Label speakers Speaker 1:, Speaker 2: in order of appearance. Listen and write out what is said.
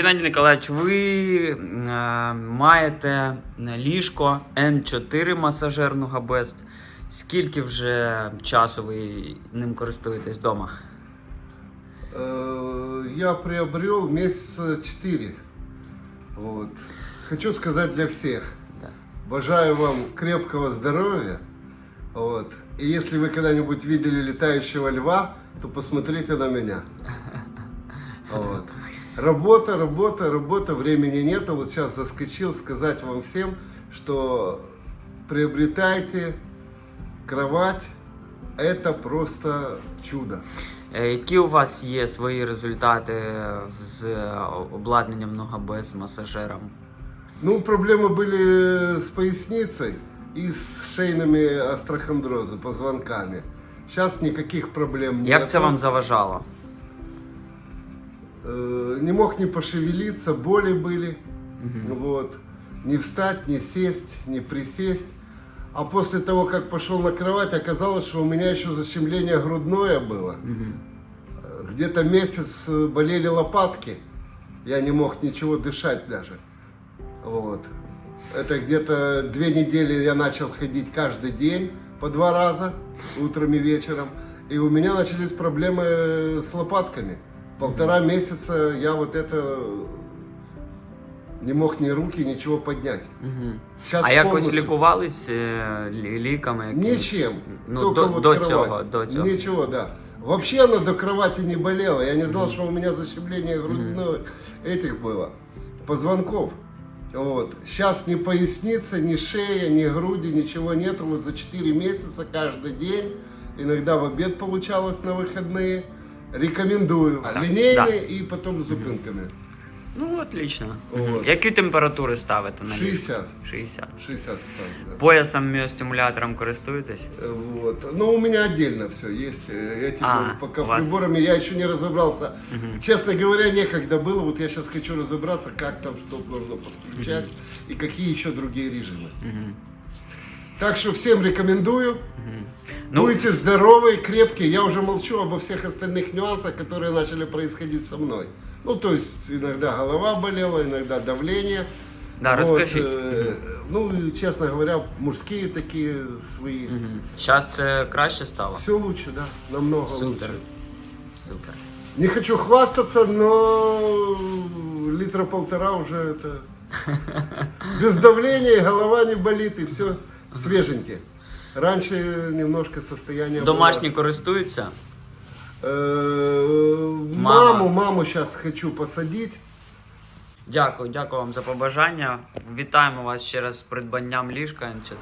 Speaker 1: Геннадій Николаївич, ви е, маєте ліжко N4 масажерного Best. Скільки вже часу ви ним користуєтесь вдома?
Speaker 2: Э, Я приобрел месяца 4. Вот. Хочу сказать для всех.
Speaker 1: Да.
Speaker 2: Бажаю вам крепкого здоровья. Вот. И если вы когда-нибудь видели летающего льва, то посмотрите на меня. Вот. Работа, работа, работа, времени нету. Вот сейчас заскочил сказать вам всем, что приобретайте кровать. Это просто чудо.
Speaker 1: Е, Які у вас є свої результати з обладнанням нога з масажером?
Speaker 2: Ну, проблемы были с поясницей и с шейными острохондрозы, позвонками. Сейчас никаких проблем нет.
Speaker 1: Як це вам заважало?
Speaker 2: Э, Не мог не пошевелиться, боли были. Вот. Не встать, не сесть, не присесть. А после того, как пошел на кровать, оказалось, что у меня еще защемление грудное было. Э, Где-то месяц э, болели лопатки. Я не мог ничего дышать даже. Вот. Это где-то две недели я начал ходить каждый день по два раза, утром и вечером. И у меня начались проблемы с лопатками Полтора месяца я вот это не мог ни руки, ничего поднять.
Speaker 1: Мгм.
Speaker 2: Щас
Speaker 1: А якось
Speaker 2: повністю.
Speaker 1: лікувались е, лі- ліками? якимись?
Speaker 2: Ничем.
Speaker 1: Ну,
Speaker 2: Только
Speaker 1: до,
Speaker 2: вот
Speaker 1: до
Speaker 2: кровать.
Speaker 1: цього, до цього.
Speaker 2: Ничего, да. Вообще она до кровати не болела. Я не знал, что у меня защемление грудной этих было. Позвонков. Вот. Сейчас ни поясница, ни шея, ни груди, ничего нету. Вот за 4 месяца каждый день. Иногда в обед получалось на выходные. Рекомендую.
Speaker 1: Да,
Speaker 2: Линейные
Speaker 1: да.
Speaker 2: и потом с зупинками.
Speaker 1: Ну, отлично.
Speaker 2: От.
Speaker 1: Які температури ставите на ліжко?
Speaker 2: 60.
Speaker 1: 60.
Speaker 2: 60 ставлю, да.
Speaker 1: Поясом міостимулятором користуєтесь?
Speaker 2: Э, Вот. Но у меня отдельно все есть. Э, Этим
Speaker 1: А,
Speaker 2: вот пока
Speaker 1: у вас-
Speaker 2: приборами я еще не разобрался. Честно говоря, некогда было. Вот я сейчас хочу разобраться, как там что нужно подключать и какие еще другие режимы. Так что всем рекомендую.
Speaker 1: Ну,
Speaker 2: Будете
Speaker 1: с-
Speaker 2: здоровые, крепкие. Я уже молчу обо всех остальных нюансах, которые начали происходить со мной. Ну, то есть иногда голова болела, иногда давление.
Speaker 1: Да, расскажите.
Speaker 2: э, ну, и, честно говоря, мужские такие свои.
Speaker 1: Зараз це краще стало?
Speaker 2: Все лучше, да, намного
Speaker 1: Супер.
Speaker 2: лучше.
Speaker 1: Супер.
Speaker 2: Не хочу хвастаться, но литра полтора уже это без давления, и голова не болит, и все свеженькие. Раньше немножко состояние
Speaker 1: Домашні користуються?
Speaker 2: было. Э,
Speaker 1: Мама.
Speaker 2: Маму, маму сейчас хочу посадить.
Speaker 1: Дякую, дякую вам за побажання. Вітаємо вас ще раз з придбанням ліжка Н4.